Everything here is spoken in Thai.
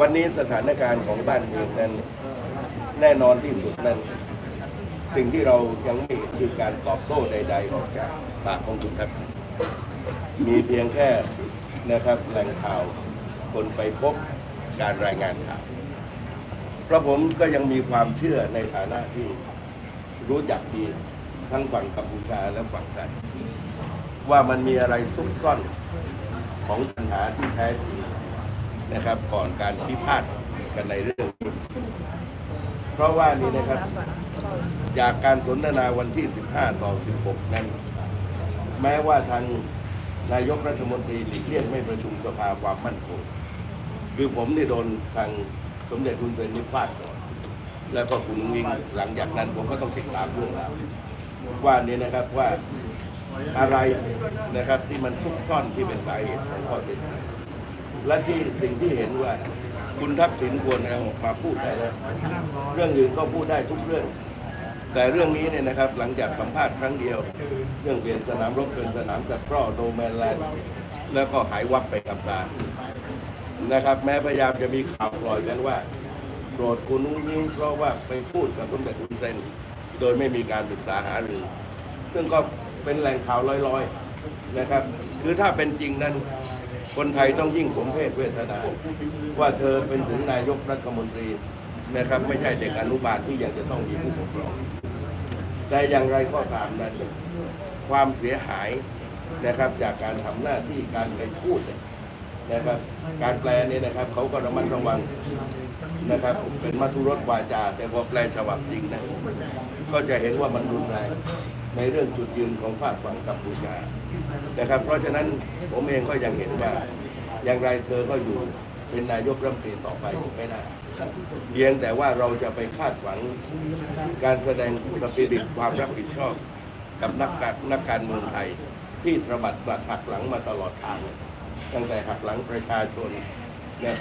วันนี้สถานการณ์ของบ้านเมืองนั้นแน่นอนที่สุดนั้น สิ่งที่เรายังไม่เห็นคือการตอบโต้ใด ๆ ออกจากปากของคุณทักษิณมีเพียงแค่นะครับแหล่งข่าวคนไปพบการรายงานข่าวเพราะผมก็ยังมีความเชื่อในฐานะที่รู้จักดีทั้งฝั่งกัมพูชาและฝั่งไทยว่ามันมีอะไรซุกซ่อนของปัญหาที่แท้จริง นะครับก่อนการพิพาทกันในเรื่องนี้เพราะว่านี่นะครับ จากการสนทนาวันที่ 15 ต่อ 16 นั้น แม้ว่าทางนายกรัฐมนตรีหลีกเลี่ยงไม่ประชุมสภาความมั่นคง คือผมนี่โดนทางสมเด็จคุณเซนนิพาดก่อน แล้วก็คุณวิงหลังจากนั้นผมก็ต้องติดตามเรื่องราวว่านี่นะครับว่าอะไรนะครับที่มันซุกซ่อนที่เป็นสาเหตุของข้อเท็จจริง และที่สิ่งที่เห็นว่าคุณทักษิณควรเอาออกมาพูดได้แล้วเรื่องอื่นก็พูดได้ทุกเรื่อง แต่เรื่องนี้เนี่ยนะครับหลังจากสัมภาษณ์ครั้งเดียว เรื่องเปลี่ยนสนามรบเป็นสนามตะกร้อโนแมนแลนด์แล้วก็หายวับไปกับตานะครับ แม้พยายามจะมีข่าวปล่อยกันว่าโกรธคุณนุ้งยิงเพราะว่าไปพูดกับสมเด็จคุณเซนโดยไม่มีการปรึกษาหารือ ซึ่งก็เป็นแหล่งข่าวลอยๆนะครับ คือถ้าเป็นจริงนั้น คนไทยต้องยิ่งสมเพศเวทนา ว่าเธอเป็นถึงนายกรัฐมนตรีนะครับ ไม่ใช่เด็กอนุบาลที่ยังจะต้องมีผู้ปกครอง แต่อย่างไรก็ตามนั้นความเสียหายนะครับจากการทำหน้าที่การไปพูดเนี่ย นะครับ การแปลเนี่ยนะครับเขาก็ระมัดระวังนะครับ เป็นมัทุรสวาจา แต่พอแปลฉบับจริงนะก็จะเห็นว่ามันรุนแรงในเรื่องจุดยืนของภาคฝั่งกัมพูชานะครับ เพราะฉะนั้นผมเองก็ยังเห็นว่า อย่างไรเธอก็อยู่เป็นนายกรัฐมนตรีต่อไปไม่ได้เพียงแต่ว่าเราจะไปคาดหวังการแสดงสปิริตความรับผิดชอบ กับนักการนักการเมืองไทย ที่สะบัดสัตว์หักหลังมาตลอดทาง ตั้งแต่หักหลังประชาชนนะครับ